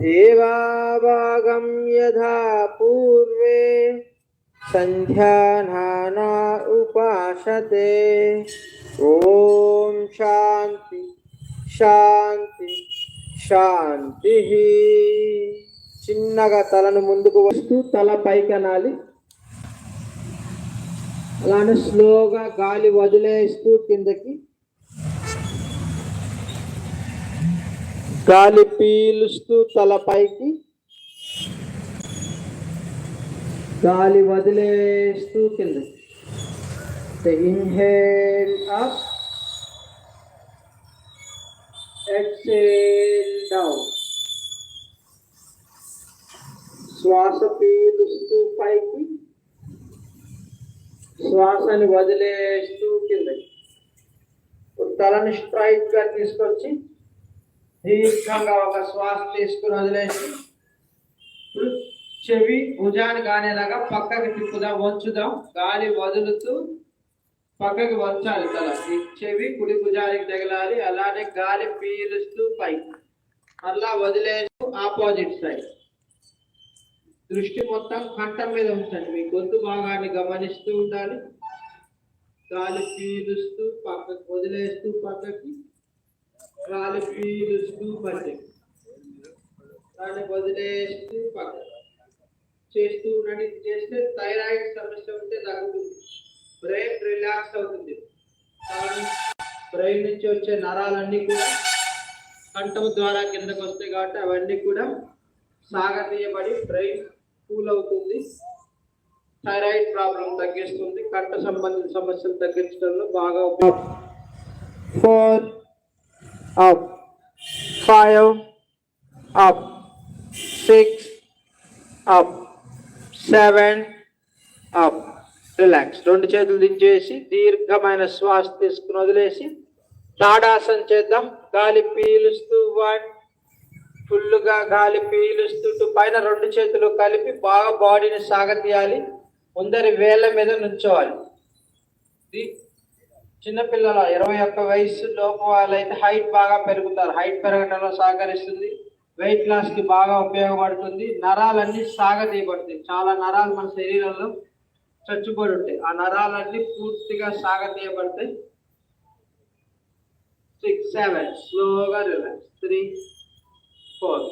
देवाभागं यथा पूर्वे सन्ध्यानाना उपासते ॐ शान्ति శాంతి శాంతి చిన్నగా తలను ముందుకు వస్తూ తల పైకి అనాలి అలానే స్లోగా గాలి వదిలేస్తూ కిందకి గాలి పీలుస్తూ తలపైకి గాలి వదిలేస్తూ కింద ఇన్హేల్ అప్ ఎక్సేల్ డౌన్ శ్వాస పీలుస్తూ పైకి. శ్వాసని వదిలేస్తూ కింద తలని స్ట్రైట్గా తీసుకొచ్చి దీర్ఘంగా ఒక శ్వాస తీసుకుని వదిలేసి చెవి భుజాన్ని కానేలాగా పక్కకి తిప్పుదాం వంచుదాం. గాలి వదులుతూ పక్కకి వంచాలి తల. ఈ చెవి కుడి భుజానికి తగలాలి అలానే గాలి పీలుస్తూ పై. అలా వదిలేస్తూ ఆపోజిట్ సైడ్. దృష్టి మొత్తం కంఠం మీద ఉంచండి. మీ గొంతు భాగాన్ని గమనిస్తూ ఉండాలి. గాలి పీలుస్తూ పక్కకి వదిలేస్తూ పక్కకి గాలి పీలుస్తూ పక్కకి దాన్ని వదిలేస్తూ పక్కకి చేస్తూ ఉండండి చేస్తే థైరాయిడ్ సమస్య ఉంటే తగ్గుతుంది బ్రెయిన్ రిలాక్స్ అవుతుంది బ్రెయిన్ నుంచి వచ్చే నరాలన్నీ కూడా కంఠం ద్వారా కిందకు వస్తాయి కాబట్టి అవన్నీ కూడా సాగతీయబడి బ్రెయిన్ కూల్ అవుతుంది థైరాయిడ్ ప్రాబ్లం తగ్గిస్తుంది కంట సంబంధిత సమస్యలు తగ్గించడంలో బాగా four up, five, up, six up, seven up relax రెండు చేతులు దించేసి దీర్ఘమైన శ్వాస తీసుకుని వదిలేసి తాడాసన చేద్దాం. గాలి పీలుస్తూ వన్ ఫుల్గా గాలి పీలుస్తూ పైన రెండు చేతులు కలిపి బాగా బాడీని సాగతీయాలి. ముందరి వేళ్ళ మీద నుంచోవాలి. చిన్నపిల్లల ఇరవై ఒక్క వయసు లోపు వాళ్ళైతే హైట్ బాగా పెరుగుతారు. హైట్ పెరగడంలో సహకరిస్తుంది. వెయిట్ లాస్కి బాగా ఉపయోగపడుతుంది. నరాలన్నీ సాగతీయబడతాయి. చాలా నరాలు మన శరీరంలో చచ్చుబడి ఉంటాయి ఆ నరాలన్నీ పూర్తిగా సాగతీయబడతాయి. సిక్స్ సెవెన్ స్లోగా రిలాక్స్ త్రీ ఫోర్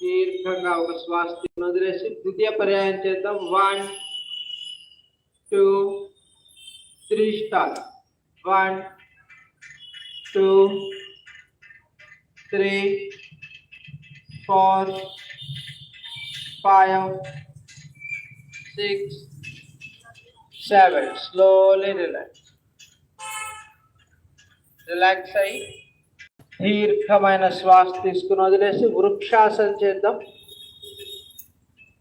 దీర్ఘంగా ఒక శ్వాస వదిలేసి ద్వితీయ పర్యాయం చేద్దాం. One two three start one two three four five six seven. Slowly relax. Relax అయ్యి దీర్ఘమైన శ్వాస తీసుకుని వదిలేసి వృక్షాసన చేద్దాం.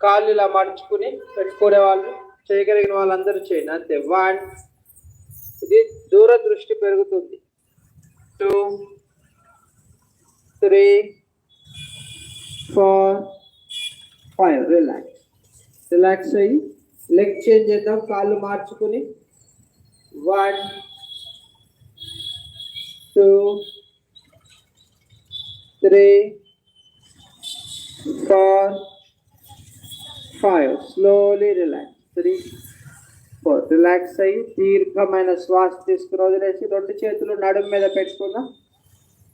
కాళ్ళు ఇలా మడుచుకుని పెట్టుకునే వాళ్ళు చేయగలిగిన వాళ్ళందరూ చేయండి. అంతే. వన్ ఇది దూరదృష్టి పెరుగుతుంది. Two three four five relax relax అయ్యి లెగ్ చేంజ్ చేద్దాం కాళ్ళు మార్చుకుని. One two three four five slowly relax three four relax అయ్యి దీర్ఘమైన శ్వాస తీసుకుని వదిలేసి రెండు చేతులు నడుము మీద పెట్టుకుందాం.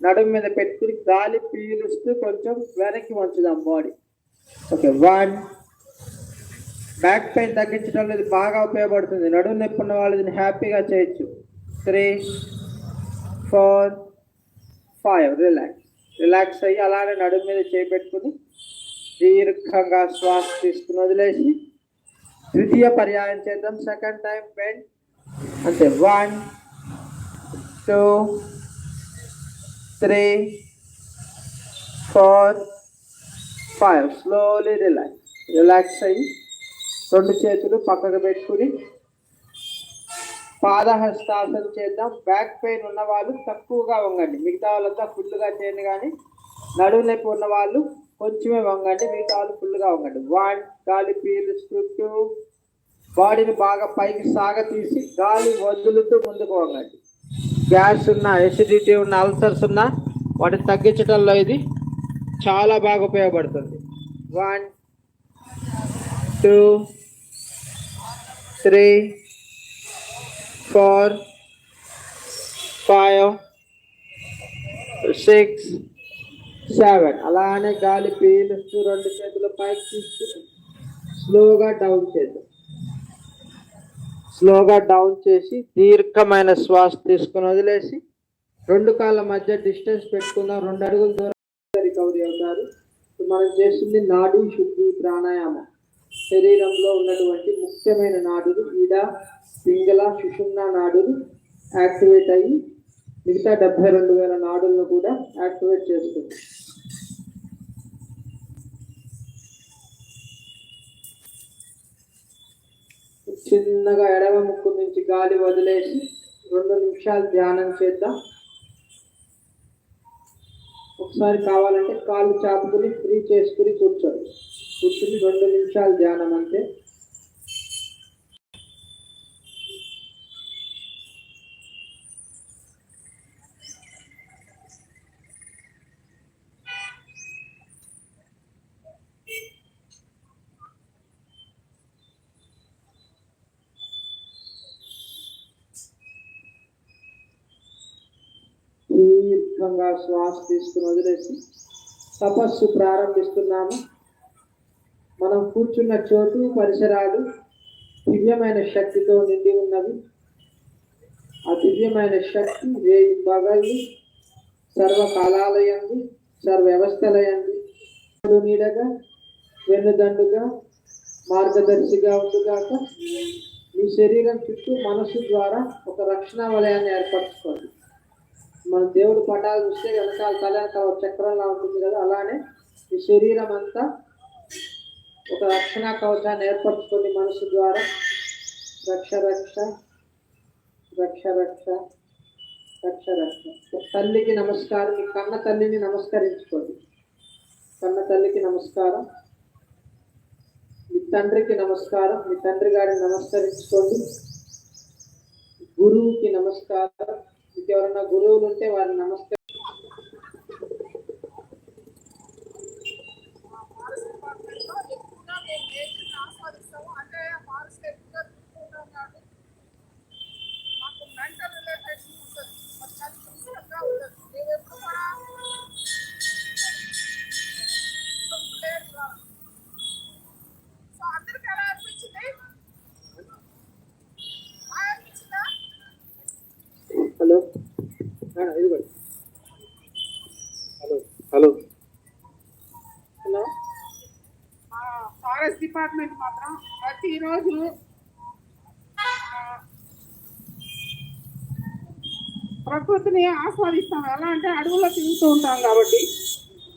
నడుము మీద పెట్టుకుని గాలి పీలుస్తూ కొంచెం వెనక్కి వంచుదాం body okay one back pain తగ్గించడం అనేది బాగా ఉపయోగపడుతుంది. నడుము నొప్పి ఉన్న వాళ్ళు దీన్ని హ్యాపీగా చేయొచ్చు. Three four five relax relax అయ్యి అలానే నడుము మీద చేపెట్టుకుని దీర్ఘంగా శ్వాస తీసుకుని వదిలేసి ద్వితీయ పర్యాయం చేద్దాం. సెకండ్ టైం బెండ్ అంతే one two three four five slowly relax relax అయ్యి రెండు చేతులు పక్కకు పెట్టుకుని పాదహస్తాసన చేద్దాం. బ్యాక్ పెయిన్ ఉన్న వాళ్ళు తక్కువగా ఉండండి. మిగతా వాళ్ళంతా ఫుల్గా చేయండి కానీ నడువు నొప్పి ఉన్న వాళ్ళు కొంచెమే వంగండి మీ కాలు ఫుల్గా వంగండి. వన్ గాలి పీలుస్తూ బాడీని బాగా పైకి సాగతీసి గాలి వదులుతూ ముందుకు వంగండి. గ్యాస్ ఉన్న ఎసిడిటీ ఉన్న అల్సర్స్ ఉన్న వాటిని తగ్గించడంలో ఇది చాలా బాగా ఉపయోగపడుతుంది. One two three four five six seven అలానే గాలి పీలుస్తూ రెండు చేతులు పైకి తీస్తూ స్లోగా డౌన్ చేద్దాం. స్లోగా డౌన్ చేసి దీర్ఘమైన శ్వాస తీసుకుని వదిలేసి రెండు కాళ్ళ మధ్య డిస్టెన్స్ పెట్టుకుందాం. రెండు అడుగుల దూరం రికవరీ అవుతారు. మనం చేస్తుంది నాడు శుద్ధి ప్రాణాయామం. శరీరంలో ఉన్నటువంటి ముఖ్యమైన నాడులు ఈడ పింగళ సుషుమ్న నాడులు యాక్టివేట్ అయ్యి మిగతా డెబ్బై రెండు వేల నాడులను కూడా యాక్టివేట్ చేస్తుంది. చిన్నగా ఎడమ ముక్కు నుంచి గాలి వదిలేసి రెండు నిమిషాలు ధ్యానం చేద్దాం. ఒకసారి కావాలంటే కాళ్ళు చాపుకుని ఫ్రీ చేసుకుని కూర్చోండి. కూర్చుని రెండు నిమిషాలు ధ్యానం అంటే దీర్ఘంగా శ్వాస తీసుకుని వదిలేసి తపస్సు ప్రారంభిస్తున్నాము. మనం కూర్చున్న చోటు పరిసరాలు దివ్యమైన శక్తితో నిండి ఉన్నవి. ఆ దివ్యమైన శక్తి వేయి పగళ్ళు సర్వకాలాలయందు సర్వవ్యవస్థలయందు. నీడగా వెన్నుదండుగా మార్గదర్శిగా ఉండుగాక మీ శరీరం చుట్టూ మనసు ద్వారా ఒక రక్షణ వలయాన్ని ఏర్పరచుకోండి. మన దేవుడు పటాలు చూస్తే వెనకాల తల చక్రంలా ఉంటుంది కదా అలానే ఈ శరీరం అంతా ఒక రక్షణ కవచాన్ని ఏర్పరచుకొని మనసు ద్వారా రక్ష రక్ష రక్ష రక్ష రక్ష రక్ష. తల్లికి నమస్కారం మీ కన్న తల్లిని నమస్కరించుకోండి. కన్న తల్లికి నమస్కారం మీ తండ్రికి నమస్కారం మీ తండ్రి గారిని నమస్కరించుకోండి. గురువుకి నమస్కారం ఎవరైనా గురువులు ఉంటే వారిని నమస్కారం ఫారెస్ట్ డిపార్ట్మెంట్ మాత్రం ప్రతిరోజు ప్రకృతిని ఆస్వాదిస్తాం. ఎలా అంటే అడవుల్లో తిరుగుతూ ఉంటాం కాబట్టి.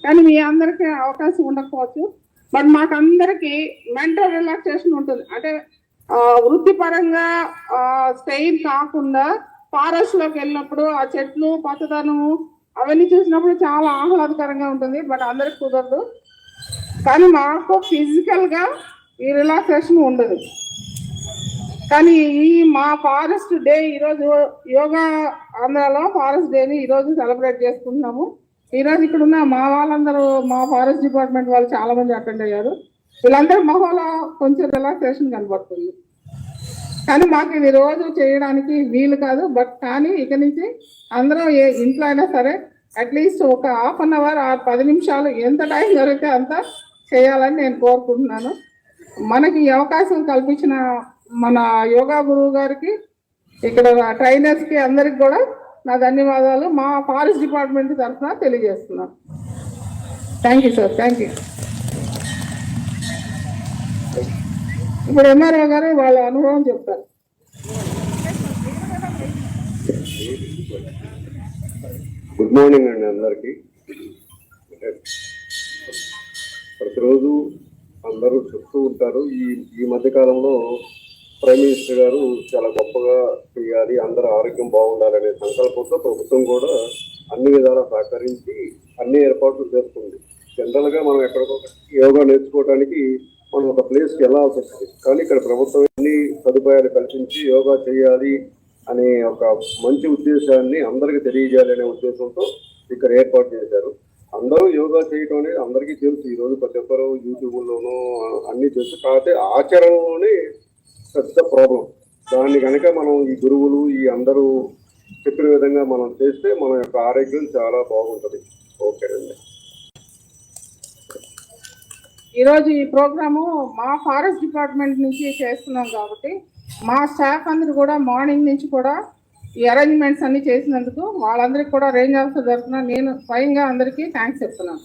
కానీ మీ అందరికీ అవకాశం ఉండకపోవచ్చు. బట్ మాకందరికి మెంటల్ రిలాక్సేషన్ ఉంటుంది. అంటే వృత్తిపరంగా స్టెయిన్ కాకుండా ఫారెస్ట్లోకి వెళ్ళినప్పుడు ఆ చెట్లు పచ్చదనము అవన్నీ చూసినప్పుడు చాలా ఆహ్లాదకరంగా ఉంటుంది. బట్ అందరికి కుదరదు. కానీ మాకు ఫిజికల్గా ఈ రిలాక్సేషన్ ఉండదు. కానీ ఈ మా ఫారెస్ట్ డే ఈరోజు యోగా ఆంధ్రాలో ఫారెస్ట్ డేని ఈరోజు సెలబ్రేట్ చేసుకుంటున్నాము. ఈరోజు ఇక్కడ ఉన్న మా వాళ్ళందరూ మా ఫారెస్ట్ డిపార్ట్మెంట్ వాళ్ళు చాలా మంది అటెండ్ అయ్యారు. వీళ్ళందరూ మొహంలో కొంచెం రిలాక్సేషన్ కనబడుతుంది. కానీ మాకు ఇది రోజు చేయడానికి వీలు కాదు. బట్ కానీ ఇక నుంచి అందరూ ఏ ఇంట్లో అయినా సరే అట్లీస్ట్ ఒక హాఫ్ అన్ అవర్ ఆ పది నిమిషాలు ఎంత టైం దొరికితే అంత చేయాలని నేను కోరుకుంటున్నాను. మనకి అవకాశం కల్పించిన మన యోగా గురువు గారికి ఇక్కడ ట్రైనర్స్కి అందరికి కూడా నా ధన్యవాదాలు. మా ఫారెస్ట్ డిపార్ట్మెంట్ తరఫున తెలియజేస్తున్నాను. Thank you sir thank you ఇప్పుడు ఎంఆర్ఓ గారు వాళ్ళ అనుభవం చెప్తారు. గుడ్ మార్నింగ్ అండి అందరికీ. ప్రతిరోజు అందరూ చెప్తూ ఉంటారు. ఈ ఈ మధ్యకాలంలో ప్రైమ్ మినిస్టర్ గారు చాలా గొప్పగా చేయాలి అందరూ ఆరోగ్యం బాగుండాలనే సంకల్పంతో ప్రభుత్వం కూడా అన్ని విధాలా సహకరించి అన్ని ఏర్పాట్లు చేస్తుంది. జనరల్గా మనం ఎక్కడికో యోగా నేర్చుకోవడానికి మనం ఒక ప్లేస్కి వెళ్ళాల్సి వస్తుంది. కానీ ఇక్కడ ప్రభుత్వం అన్ని సదుపాయాలు కల్పించి యోగా చేయాలి అనే ఒక మంచి ఉద్దేశాన్ని అందరికీ తెలియజేయాలనే ఉద్దేశంతో ఇక్కడ ఏర్పాటు చేశారు. అందరూ యోగా చేయటం అనేది అందరికీ తెలుసు. ఈ రోజు ప్రతి ఒక్కరు యూట్యూబ్లోనూ అన్ని తెలుసు. కాకపోతే ఆచరణలోనే పెద్ద ప్రాబ్లం దాన్ని కనుక మనం ఈ గురువులు ఈ అందరూ చెప్పిన విధంగా మనం చేస్తే మన యొక్క ఆరోగ్యం చాలా బాగుంటుంది. ఓకే అండి. ఈరోజు ఈ ప్రోగ్రాము మా ఫారెస్ట్ డిపార్ట్మెంట్ నుంచి చేస్తున్నాం కాబట్టి మా స్టాఫ్ అందరు కూడా మార్నింగ్ నుంచి కూడా ఈ అరేంజ్మెంట్స్ అన్ని చేసినందుకు వాళ్ళందరికీ కూడా రేంజ్ ఆఫీసర్ తరఫున నేను స్వయంగా అందరికీ థ్యాంక్స్ చెప్తున్నాను.